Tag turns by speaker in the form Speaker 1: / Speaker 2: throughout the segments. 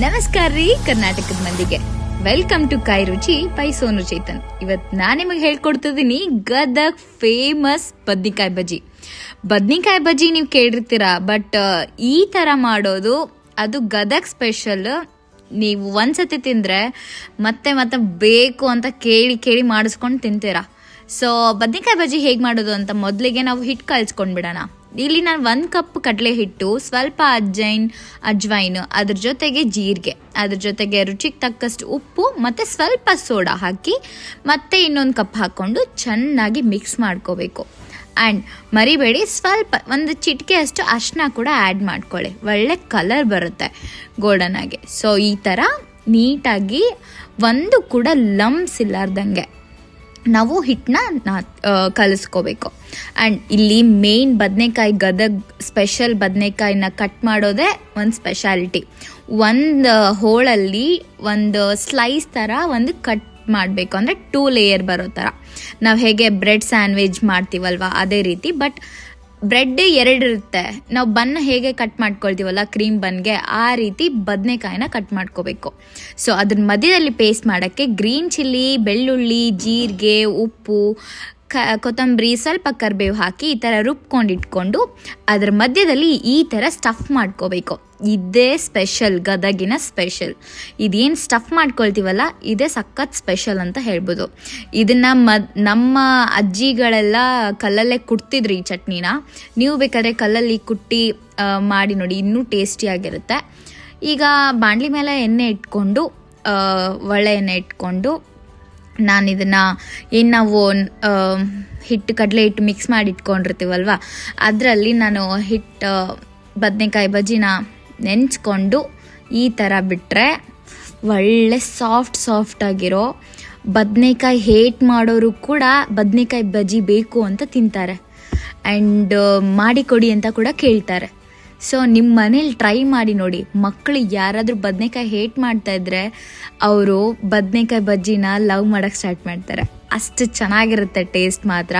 Speaker 1: ನಮಸ್ಕಾರ ರೀ ಕರ್ನಾಟಕದ ಮಂದಿಗೆ. ವೆಲ್ಕಮ್ ಟು ಕಾಯಿ ರುಚಿ ಬೈ ಸೋನು ಚೇತನ್. ಇವತ್ ನಾನ್ ನಿಮಗೆ ಹೇಳ್ಕೊಡ್ತಿದ್ದೀನಿ ಗದಗ್ ಫೇಮಸ್ ಬದ್ನಿಕಾಯಿ ಬಜ್ಜಿ. ಬದ್ನಿಕಾಯಿ ಬಜ್ಜಿ ನೀವು ಕೇಳಿರ್ತೀರ ಬಟ್ ಈ ತರ ಮಾಡೋದು ಅದು ಗದಗ್ ಸ್ಪೆಷಲ್ ನೀವು ಒಂದ್ಸತಿ ತಿಂದ್ರೆ ಮತ್ತೆ ಮತ್ತೆ ಬೇಕು ಅಂತ ಕೇಳಿ ಕೇಳಿ ಮಾಡಿಸ್ಕೊಂಡು ತಿಂತೀರಾ. ಸೊ ಬದ್ನಿಕಾಯಿ ಬಜ್ಜಿ ಹೇಗೆ ಮಾಡೋದು ಅಂತ ಮೊದಲಿಗೆ ನಾವು ಹಿಟ್ಟು ಕಲ್ಸ್ಕೊಂಡ್ಬಿಡೋಣ. ಇಲ್ಲಿ ನಾನು ಒಂದು ಕಪ್ ಕಡಲೆ ಹಿಟ್ಟು ಸ್ವಲ್ಪ ಅಜ್ಜೈನ್, ಅಜ್ವೈನ್, ಅದ್ರ ಜೊತೆಗೆ ಜೀರಿಗೆ. ಅದ್ರ ಜೊತೆಗೆ ರುಚಿಗೆ ತಕ್ಕಷ್ಟು ಉಪ್ಪು, ಮತ್ತು ಸ್ವಲ್ಪ ಸೋಡಾ ಹಾಕಿ, ಮತ್ತೆ ಇನ್ನೊಂದು ಕಪ್ ಹಾಕ್ಕೊಂಡು ಚೆನ್ನಾಗಿ ಮಿಕ್ಸ್ ಮಾಡ್ಕೋಬೇಕು. ಆ್ಯಂಡ್ ಮರಿಬೇಡಿ, ಸ್ವಲ್ಪ, ಒಂದು ಚಿಟಿಕೆ ಅಷ್ಟು ಅರ್ಶಿನ ಕೂಡ ಆ್ಯಡ್ ಮಾಡ್ಕೊಳ್ಳಿ. ಒಳ್ಳೆ ಕಲರ್ ಬರುತ್ತೆ ಗೋಲ್ಡನ್ ಆಗಿ. ಸೊ ಈ ಥರ ನೀಟಾಗಿ ಒಂದು ಕೂಡ ಲಮ್ಸ್ ಇಲ್ಲಾರ್ದಂಗೆ. ನಾವು ಹಿಟ್ಟನ್ನ ಕಲಿಸ್ಕೋಬೇಕು. ಆ್ಯಂಡ್ ಇಲ್ಲಿ ಮೇನ್ ಬದನೆಕಾಯಿ ಗದಗ್ ಸ್ಪೆಷಲ್ ಬದನೆಕಾಯಿನ ಕಟ್ ಮಾಡೋದೇ ಒಂದು ಸ್ಪೆಷಾಲಿಟಿ ಒಂದು ಹೋಳಲ್ಲಿ ಒಂದು ಸ್ಲೈಸ್ ಥರ ಒಂದು ಕಟ್ ಮಾಡಬೇಕು. ಅಂದರೆ ಟೂ ಲೇಯರ್ ಬರೋ ಥರ ನಾವು ಹೇಗೆ ಬ್ರೆಡ್ ಸ್ಯಾಂಡ್ವಿಚ್ ಮಾಡ್ತೀವಲ್ವ, ಅದೇ ರೀತಿ. ಬಟ್ ಬ್ರೆಡ್ ಎರಡು ಇರುತ್ತೆ. ನಾವು ಬನ್ ಹೇಗೆ ಕಟ್ ಮಾಡ್ಕೊಳ್ತೀವಲ್ಲ ಕ್ರೀಮ್ ಬನ್ಗೆ ಆ ರೀತಿ ಬದನೆಕಾಯಿನ ಕಟ್ ಮಾಡ್ಕೋಬೇಕು. ಸೊ ಅದ್ರ ಮಧ್ಯದಲ್ಲಿ ಪೇಸ್ಟ್ ಮಾಡೋಕ್ಕೆ ಗ್ರೀನ್ ಚಿಲ್ಲಿ ಬೆಳ್ಳುಳ್ಳಿ, ಜೀರಿಗೆ, ಉಪ್ಪು ಕ, ಕೊತ್ತಂಬರಿ, ಸ್ವಲ್ಪ ಕರಿಬೇವು ಹಾಕಿ ಈ ಥರ ರುಬ್ಕೊಂಡಿಟ್ಕೊಂಡು ಅದ್ರ ಮಧ್ಯದಲ್ಲಿ ಈ ಥರ ಸ್ಟಫ್ ಮಾಡ್ಕೋಬೇಕು. ಇದೇ ಸ್ಪೆಷಲ್ ಗದಗಿನ ಸ್ಪೆಷಲ್ ಇದೇನು ಸ್ಟಫ್ ಮಾಡ್ಕೊಳ್ತೀವಲ್ಲ, ಇದೇ ಸಖತ್ ಸ್ಪೆಷಲ್ ಅಂತ ಹೇಳ್ಬೋದು. ಇದನ್ನು ಮದ್, ನಮ್ಮ ಅಜ್ಜಿಗಳೆಲ್ಲ ಕಲ್ಲಲ್ಲೇ ಕುಟ್ತಿದ್ರು ಈ ಚಟ್ನಿನ. ನೀವು ಬೇಕಾದ್ರೆ ಕಲ್ಲಲ್ಲಿ ಕುಟ್ಟಿ ಮಾಡಿ ನೋಡಿ, ಇನ್ನೂ ಟೇಸ್ಟಿಯಾಗಿರುತ್ತೆ ಈಗ ಬಾಣಲಿ ಮೇಲೆ ಎಣ್ಣೆ ಇಟ್ಕೊಂಡು ಒಳ್ಳೆ ಎಣ್ಣೆ ಇಟ್ಕೊಂಡು ನಾನು ಇದನ್ನು ಏನು ನಾವು ಹಿಟ್ಟು ಕಡಲೆ ಹಿಟ್ಟು ಮಿಕ್ಸ್ ಮಾಡಿ ಇಟ್ಕೊಂಡಿರ್ತೀವಲ್ವ ಅದರಲ್ಲಿ ನಾನು ಹಿಟ್ಟು ಬದನೆಕಾಯಿ ಬಜ್ಜಿನ ನೆಂಚ್ಕೊಂಡು ಈ ಥರ ಬಿಟ್ಟರೆ ಒಳ್ಳೆ ಸಾಫ್ಟ್ ಸಾಫ್ಟ್ ಆಗಿರೋ ಬದನೆಕಾಯಿ ಹೇಟ್ ಮಾಡೋರು ಕೂಡ ಬದನೆಕಾಯಿ ಬಜ್ಜಿ ಬೇಕು ಅಂತ ತಿಂತಾರೆ. ಆ್ಯಂಡ್ ಮಾಡಿಕೊಡಿ ಅಂತ ಕೂಡ ಕೇಳ್ತಾರೆ. ಸೊ ನಿಮ್ಮ ಮನೇಲಿ ಟ್ರೈ ಮಾಡಿ ನೋಡಿ. ಮಕ್ಕಳು ಯಾರಾದರೂ ಬದನೆಕಾಯಿ ಹೇಟ್ ಮಾಡ್ತಾ ಇದ್ರೆ ಅವರು ಬದನೆಕಾಯಿ ಬಜ್ಜಿನ ಲವ್ ಮಾಡೋಕ್ಕೆ ಸ್ಟಾರ್ಟ್ ಮಾಡ್ತಾರೆ. ಅಷ್ಟು ಚೆನ್ನಾಗಿರುತ್ತೆ ಟೇಸ್ಟ್ ಮಾತ್ರ.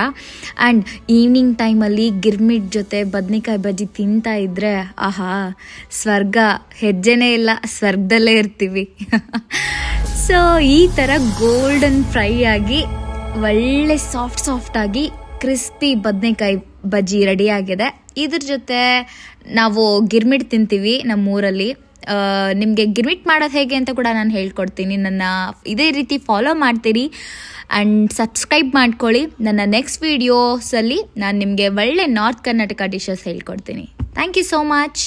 Speaker 1: ಆ್ಯಂಡ್ ಈವ್ನಿಂಗ್ ಟೈಮಲ್ಲಿ ಗಿರ್ಮಿಟ್ ಜೊತೆ ಬದನೆಕಾಯಿ ಬಜ್ಜಿ ತಿಂತಾ ಇದ್ರೆ, ಆಹಾ, ಸ್ವರ್ಗ ಹೆಜ್ಜೆನೇ ಇಲ್ಲ, ಸ್ವರ್ಗದಲ್ಲೇ ಇರ್ತೀವಿ. ಸೊ ಈ ಥರ ಗೋಲ್ಡನ್ ಫ್ರೈ ಆಗಿ, ಒಳ್ಳೆ ಸಾಫ್ಟ್ ಸಾಫ್ಟಾಗಿ ಕ್ರಿಸ್ಪಿ ಬದನೆಕಾಯಿ ಬಜ್ಜಿ ರೆಡಿಯಾಗಿದೆ ಇದ್ರ ಜೊತೆ ನಾವು ಗಿರ್ಮಿಟ್ ತಿಂತೀವಿ ನಮ್ಮೂರಲ್ಲಿ. ನಿಮಗೆ ಗಿರ್ಮಿಟ್ ಮಾಡೋದು ಹೇಗೆ ಅಂತ ಕೂಡ ನಾನು ಹೇಳ್ಕೊಡ್ತೀನಿ. ನನ್ನ ಇದೇ ರೀತಿ ಫಾಲೋ ಮಾಡ್ತೀರಿ ಆ್ಯಂಡ್ ಸಬ್ಸ್ಕ್ರೈಬ್ ಮಾಡ್ಕೊಳ್ಳಿ. ನನ್ನ ನೆಕ್ಸ್ಟ್ ವೀಡಿಯೋಸಲ್ಲಿ ನಾನು ನಿಮಗೆ ಒಳ್ಳೆ ನಾರ್ತ್ ಕರ್ನಾಟಕ ಡಿಶಸ್ ಹೇಳ್ಕೊಡ್ತೀನಿ. Thank you so much